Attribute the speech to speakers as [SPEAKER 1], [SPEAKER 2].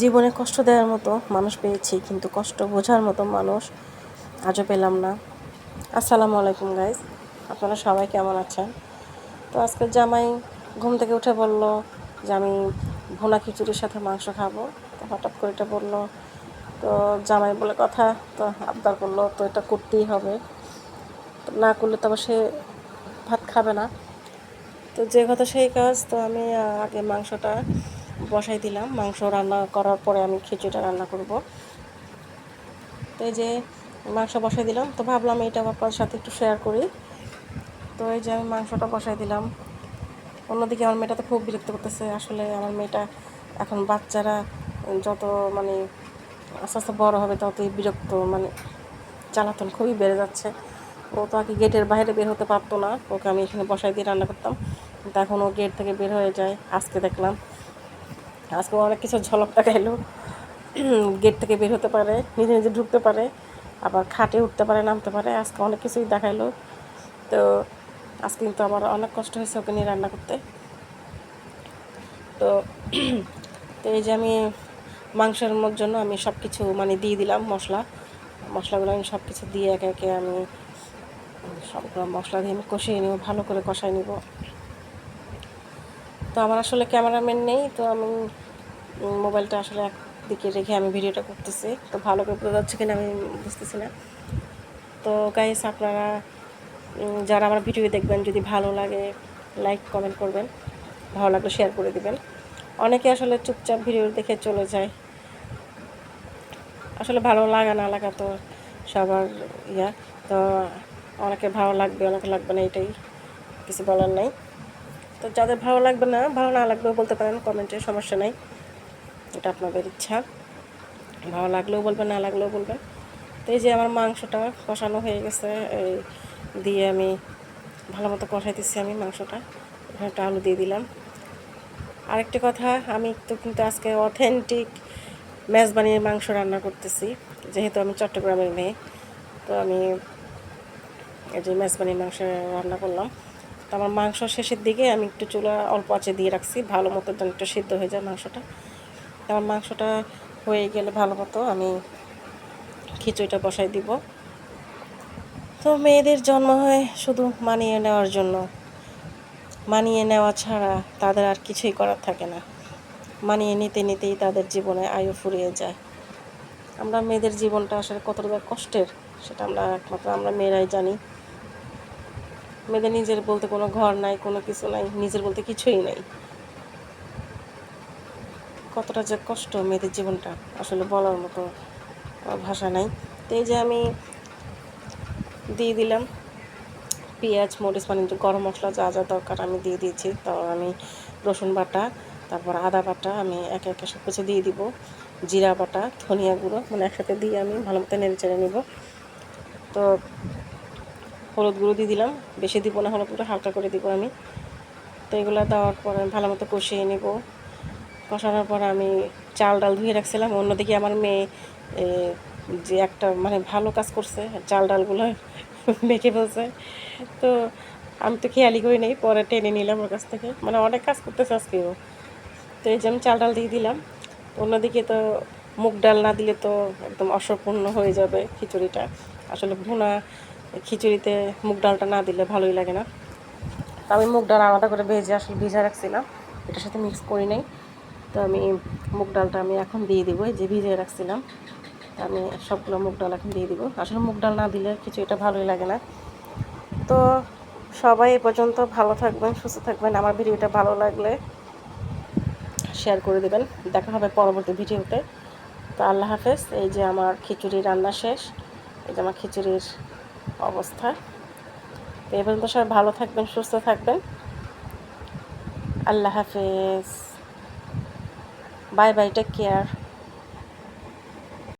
[SPEAKER 1] জীবনে কষ্ট দেওয়ার মতো মানুষ পেয়েছি, কিন্তু কষ্ট বোঝার মতো মানুষ আজও পেলাম না। আসসালামু আলাইকুম গাইজ আপনারা সবাই কেমন আছেন? তো আজকে জামাই ঘুম থেকে উঠে বলল যে, আমি ভুনা খিচুড়ির সাথে মাংস খাব। তো হঠাৎ করে এটা বলল। তো জামাই বলে, কথা তো আবদার করল, তো এটা করতেই হবে। না করলে তো সে ভাত খাবে না। তো যে কথা সেই কাজ, তো আমি আগে মাংসটা বসাই দিলাম, মাংস রান্না করার পরে আমি খিচুড়িটা রান্না করব। তো এই যে মাংস বসাই দিলাম, তো ভাবলাম এটা আপনার সাথে একটু শেয়ার করি। তো এই যে আমি মাংসটা বসাই দিলাম। অন্যদিকে আমার মেয়েটা তো খুব বিরক্ত করতেছে, আসলে আমার মেয়েটা এখন বাচ্চারা যত মানে আস্তে আস্তে বড় হবে ততই বিরক্ত মানে জ্বালাতন খুবই বেড়ে যাচ্ছে। ও তো আগে গেটের বাইরে বের হতে পারতো না, ওকে আমি এখানে বসাই দিয়ে রান্না করতাম। কিন্তু এখন ও গেট থেকে বের হয়ে যায়, আজকে দেখলাম। আজকে অনেক কিছু ঝলক দেখাইলো। গেট থেকে বের হতে পারে, নিজে নিজে ঢুকতে পারে, আবার খাটে উঠতে পারে, নামতে পারে, আজকে অনেক কিছুই দেখাইলো। তো আজকে কিন্তু আমার অনেক কষ্ট হয়েছে ওকে নিয়ে রান্না করতে। তো তো এই যে আমি মাংসের জন্য আমি সব কিছু মানে দিয়ে দিলাম মশলা। মশলাগুলো আমি সব কিছু দিয়ে একে একে আমি সবগুলো মশলা দিয়ে আমি কষিয়ে নিব, ভালো করে কষাই নিব। তো আমার আসলে ক্যামেরাম্যান নেই, তো আমি মোবাইলটা আসলে একদিকে রেখে আমি ভিডিওটা করতেছি। তো ভালো করে বোঝা যাচ্ছে কিনা আমি বুঝতেছি না। তো গাইস আপনারা যারা আমার ভিডিও দেখবেন, যদি ভালো লাগে লাইক কমেন্ট করবেন। ভালো লাগলে শেয়ার করে দিবেন। অনেকে আসলে চুপচাপ ভিডিও দেখে চলে যায়। আসলে ভালো লাগা না লাগা তো সবার ইয়া। তো অনেকে ভালো লাগবে অনেকে লাগবে না, এটাই। কিছু বলার নাই। তো যাদের ভালো লাগবে না, ভালো না লাগবেও বলতে পারেন, কমেন্টে সমস্যা নাই। এটা আপনাদের ইচ্ছা। ভালো লাগলেও বলবেন, না লাগলেও বলবেন। তো এই যে আমার মাংসটা কষানো হয়ে গেছে, এই দিয়ে আমি ভালো মতো কষাইতেছি আমি মাংসটা। এখানে একটা আলু দিয়ে দিলাম। আরেকটি কথা, আমি তো কিন্তু আজকে অথেন্টিক মেজবানির মাংস রান্না করতেছি, যেহেতু আমি চট্টগ্রামের মেয়ে। তো আমি এই যে মেজবানির মাংস রান্না করলাম। তো আমার মাংস শেষের দিকে আমি একটু চুলা অল্প আঁচে দিয়ে রাখছি, ভালো মতো যেন একটু সিদ্ধ হয়ে যায় মাংসটা। আমার মাংসটা হয়ে গেলে ভালো মতো আমি খিচুড়িটা বসাই দিব। তো মেয়েদের জন্ম হয় শুধু মানিয়ে নেওয়ার জন্য। মানিয়ে নেওয়া ছাড়া তাদের আর কিছুই করার থাকে না। মানিয়ে নিতে নিতেই তাদের জীবনে আয়ু ফুরিয়ে যায়। আমরা মেয়েদের জীবনটা আসলে কতটা কষ্টের, সেটা আমরা একমাত্র আমরা মেয়েরাই জানি। মেয়েদের নিজের বলতে কোনো ঘর নাই, কোনো কিছু নাই, নিজের বলতে কিছুই নাই। কতটা যে কষ্ট মেয়েদের জীবনটা, আসলে বলার মতো ভাষা নাই। তো এই যে আমি দিয়ে দিলাম, পেঁয়াজ, মরিচ মানে গরম মশলা যা যা দরকার আমি দিয়ে দিয়েছি। তো আমি রসুন বাটা, তারপর আদা বাটা আমি একে একে সব কিছু দিয়ে দিব। জিরা বাটা, ধনিয়া গুঁড়ো মানে একসাথে দিয়ে আমি ভালো মতো নেড়ে চেড়ে নিব। তো হলুদ গুঁড়ো দিয়ে দিলাম। বেশি দিব না হলুদ গুঁড়ো হালকা করে দিব আমি। তো এগুলো দেওয়ার পর আমি ভালো মতো কষিয়ে নেব। কষানোর পর আমি চাল ডাল ধুয়ে রাখছিলাম। অন্যদিকে আমার মেয়ে যে একটা মানে ভালো কাজ করছে, চাল ডালগুলো মেখে ফেলছে। তো আমি তো খেয়ালি করি নেই, পরে টেনে নিলাম ওর কাছ থেকে। মানে অনেক কাজ করতেছে আজকে ও তো এই যে আমি চাল ডাল দিয়ে দিলাম। অন্যদিকে তো মুগ ডাল না দিলে তো একদম অসম্পূর্ণ হয়ে যাবে খিচুড়িটা। আসলে ভুনা খিচুড়িতে মুগ ডালটা না দিলে ভালোই লাগে না। তো আমি মুগ ডাল আলাদা করে ভেজে আসলে ভিজা রাখছিলাম, এটার সাথে মিক্স করি নাই। তো আমি মুগ ডালটা আমি এখন দিয়ে দিব, এই যে ভিজিয়ে রাখছিলাম। আমি সবগুলো মুগ ডাল এখন দিয়ে দিব। আসলে মুগ ডাল না দিলে এটা ভালোই লাগে না। তো সবাই এ পর্যন্ত ভালো থাকবেন, সুস্থ থাকবেন। আমার ভিডিওটা ভালো লাগলে শেয়ার করে দেবেন। দেখা হবে পরবর্তী ভিডিওতে। তো আল্লাহ হাফেজ, এই যে আমার খিচুড়ি রান্না শেষ। এই যে আমার খিচুড়ির অবস্থা। তো পর্যন্ত সবাই ভালো থাকবেন সুস্থ থাকবেন। আল্লাহ হাফিজ। Bye bye take care